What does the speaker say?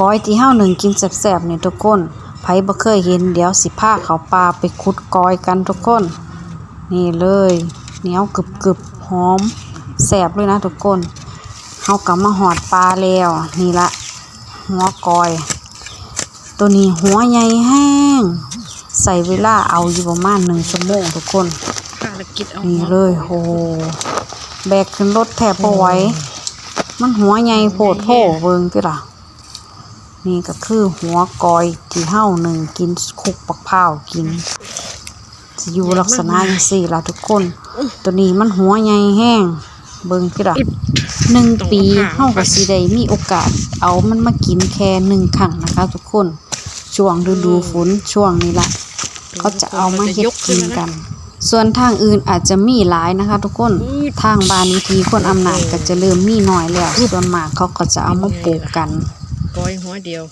ก้อยที่เฮาหนึ่งกินแซ่บๆนี่ทุกคนไผบ่เคยเห็นเดี๋ยวสิพาเขาป่าไปขุดก้อยกันทุกคน นี่เลยเหนียวกรึบๆหอมแซ่บเลยนะทุกคนเฮากลับมาหอดปลาแล้วนี่ละหัวก้อย ตัวนี้หัวใหญ่แห้ง ใส่เวลาเอาอยู่ประมาณหนึ่งชั่วโมงทุกคนภารกิจเอานี่เลยโหแบกขึ้นรถแทบพอไหว้ มันหัวใหญ่โพดโพเบิงติล่ะ นี่ก็คือหัวกอยที่เฮาหนึ่งกินคุกปักพร้ากินจะอยู่ลักษณะจังสี่ล่ะทุกคน ตัวนี้มันหัวใหญ่แห้ง เบิงติล่ะหนึ่งปีเฮาก็สิได้มีโอกาส เอามันมากินแค่หนึ่งครั้งนะคะ ทุกคน ช่วงฤดูฝนช่วงนี้ล่ะเขาจะเอามาเฮ็ดกินกัน ส่วนทางอื่นอาจจะมีหลายนะคะ ทุกคนทางบานวิธีคนอำนาจก็จะเริ่มมีน้อยแล้วส่วนมากเขาก็จะเอามาปลูกกัน ก้อยหัวเดียว